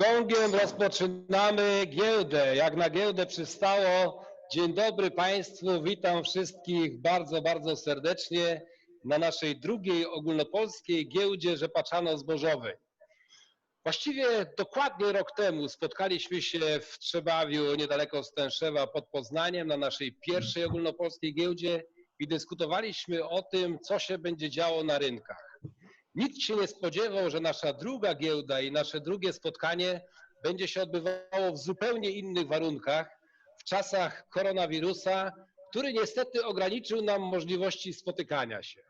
Gongiem rozpoczynamy giełdę. Jak na giełdę przystało. Dzień dobry Państwu, witam wszystkich bardzo, bardzo serdecznie na naszej drugiej ogólnopolskiej giełdzie rzepaczano-zbożowej. Właściwie dokładnie rok temu spotkaliśmy się w Trzebawiu, niedaleko Stęszewa pod Poznaniem, na naszej pierwszej ogólnopolskiej giełdzie i dyskutowaliśmy o tym, co się będzie działo na rynkach. Nikt się nie spodziewał, że nasza druga giełda i nasze drugie spotkanie będzie się odbywało w zupełnie innych warunkach, w czasach koronawirusa, który niestety ograniczył nam możliwości spotykania się.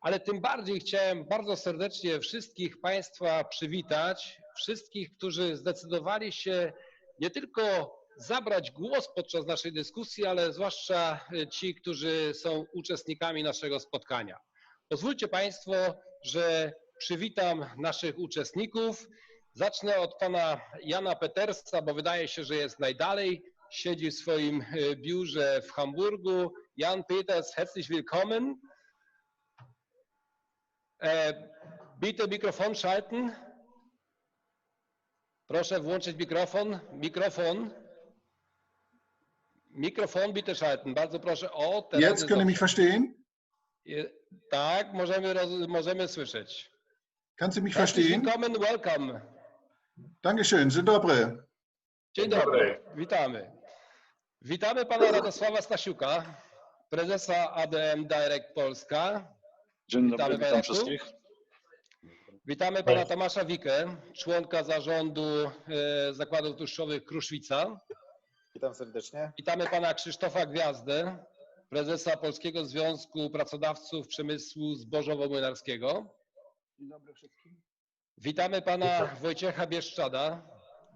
Ale tym bardziej chciałem bardzo serdecznie wszystkich Państwa przywitać, wszystkich, którzy zdecydowali się nie tylko zabrać głos podczas naszej dyskusji, ale zwłaszcza ci, którzy są uczestnikami naszego spotkania. Pozwólcie Państwo, że przywitam naszych uczestników. Zacznę od pana Jana Petersa, bo wydaje się, że jest najdalej. Siedzi w swoim e, biurze w Hamburgu. Jan Peters, herzlich willkommen. E, Bitte Mikrofon schalten. Proszę włączyć mikrofon. Mikrofon. Mikrofon bitte schalten. Bardzo proszę. O, teraz Jetzt können Sie mich verstehen? Tak, możemy, roz- możemy słyszeć. Kannst du mich Herzlich verstehen? willkommen, welcome. Dankeschön, dzień dobry. Dzień dobry, witamy. Witamy pana Radosława Stasiuka, prezesa ADM Direct Polska. Dzień Witamy dobry, witam Państwa. wszystkich. Witamy pana Tomasza Wikę, członka zarządu e, Zakładów Tłuszczowych Kruszwica. Witam serdecznie. Witamy pana Krzysztofa Gwiazdę, prezesa Polskiego Związku Pracodawców Przemysłu Zbożowo-Młynarskiego. Dzień dobry wszystkim. Witamy pana Wojciecha Bieszczada,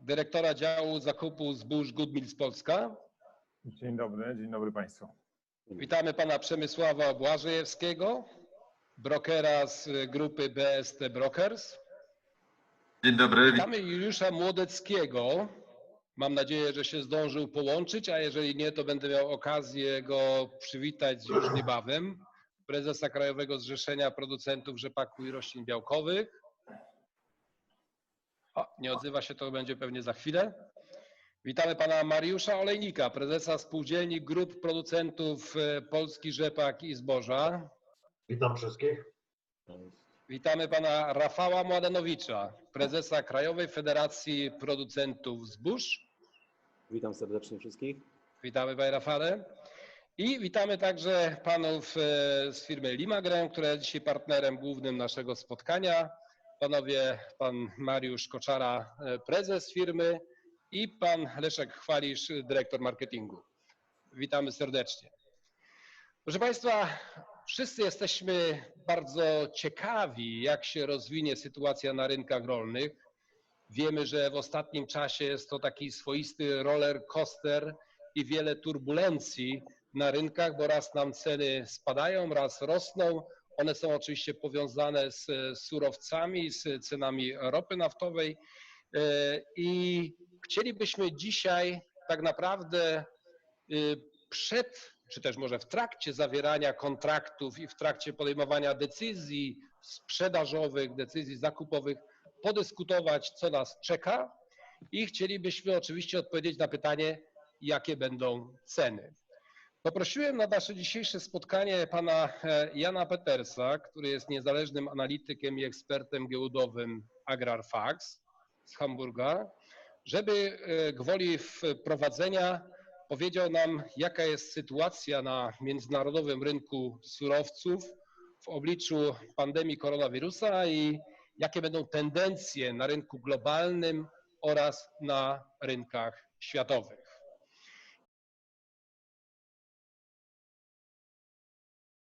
dyrektora działu zakupu zbóż Goodmills Polska. Dzień dobry, dzień dobry Państwu. Witamy pana Przemysława Błażejewskiego, brokera z grupy BST Brokers. Dzień dobry, Witamy Juliusza Młodeckiego. Mam nadzieję, że się zdążył połączyć, a jeżeli nie, to będę miał okazję go przywitać już niebawem. Prezesa Krajowego Zrzeszenia Producentów Rzepaku i Roślin Białkowych. O, nie odzywa się, to będzie pewnie za chwilę. Witamy pana Mariusza Olejnika, prezesa Spółdzielni Grup Producentów e, Polski Rzepak i Zboża. Witam wszystkich. Witamy pana Rafała Mładenowicza, prezesa Krajowej Federacji Producentów Zbóż. Witam serdecznie wszystkich. Witamy panie Rafale. I witamy także panów e, z firmy Limagrem, która jest dzisiaj partnerem głównym naszego spotkania. Panowie, pan Mariusz Koczara, e, prezes firmy i pan Leszek Chwalisz, dyrektor marketingu. Witamy serdecznie. Proszę Państwa, wszyscy jesteśmy bardzo ciekawi, jak się rozwinie sytuacja na rynkach rolnych. Wiemy, że w ostatnim czasie jest to taki swoisty roller coaster i wiele turbulencji na rynkach, bo raz nam ceny spadają, raz rosną. One są oczywiście powiązane z surowcami, z cenami ropy naftowej E, i chcielibyśmy dzisiaj tak naprawdę y, przed, czy też może w trakcie zawierania kontraktów i w trakcie podejmowania decyzji sprzedażowych, decyzji zakupowych, podyskutować, co nas czeka i chcielibyśmy oczywiście odpowiedzieć na pytanie, jakie będą ceny. Poprosiłem na nasze dzisiejsze spotkanie pana e, Jana Petersa, który jest niezależnym analitykiem i ekspertem giełdowym AgrarFax z Hamburga, żeby e, gwoli wprowadzenia powiedział nam, jaka jest sytuacja na międzynarodowym rynku surowców w obliczu pandemii koronawirusa i jakie będą tendencje na rynku globalnym oraz na rynkach światowych.